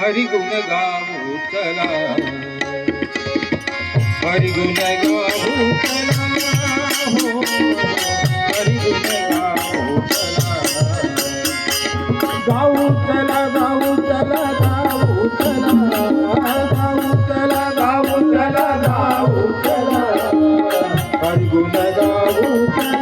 हरिगुण गाऊ चला हरिगुण गाऊ चला हो हरिगुण गाऊ चला गाऊ चला गाऊ चला गाऊ चला गाऊ चला गाऊ चला गाऊ चला हरिगुण गाऊ चला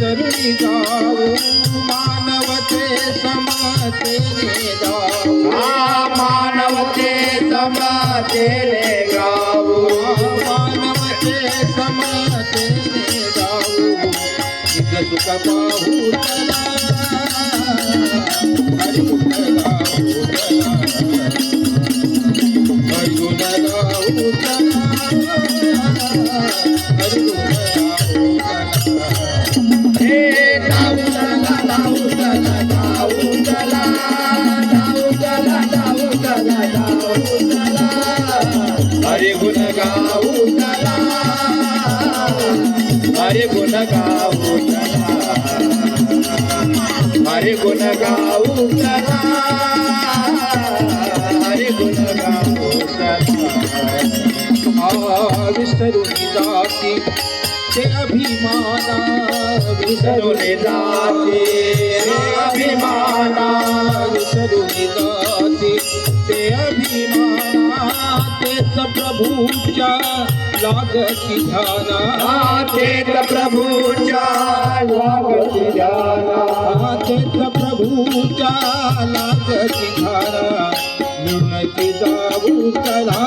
ఈశ్వరుని కావు మానవతే సమతేనే దావు మానవతే సమతేనే గావు మానవతే సమతేనే దావు ఇక సుఖ బాహు హరి హరి గుణ గావు హరి గుణ గావు హరి గుణ గావు విష్ణుని దాసి అభిమాన విష్ణుని దాసి అభిమాన విష్ణుని దాసి అభిమాన प्रभूच्या लागती ध्याना चेत प्रभूच्या लागती ध्याना चेत प्रभूच्या लागती ध्याना निर्णय जाऊ चला.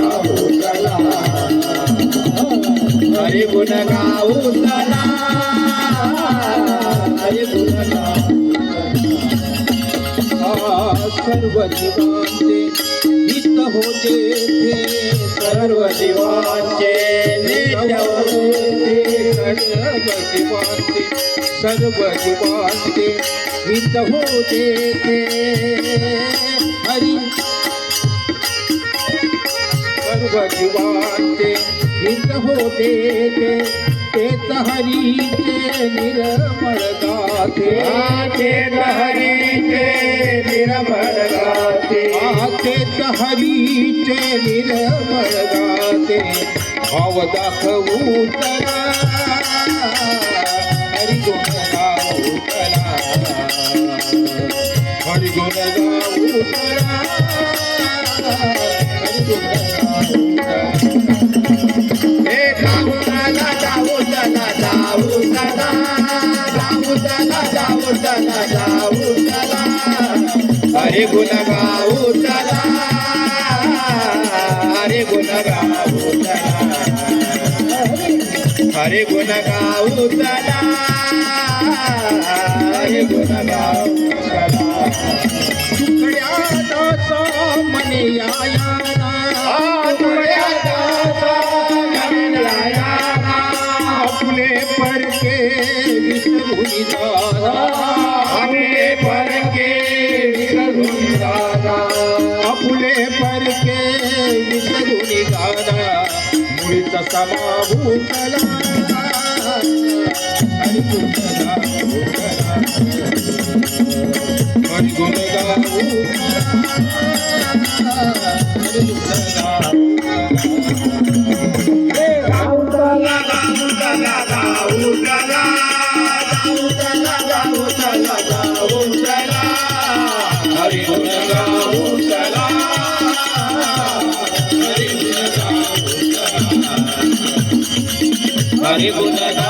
गुण गाऊ चला हरि गुण गाऊ चला हरि गुण गाऊ सर्व जीवांचे हित होते ते सर्व जीवांचे नित्य होते सर्व जीवांचे सर्व जीवांचे हित होते सर्व जीवांचे हित होते ते तेच हरीचे निर्मळ गाते. चेत हरीचे निर्मळ गाते. तेच हरीचे निर्मळ गाते. भाव दाखवू तरा अरे गुणगाऊ चला. अरे गुणगाऊ चला. अरे गुणगाऊ चला. अरे गुणगाऊ चला. బాబు కళ. అనుకుంటదా మరి ఉండగా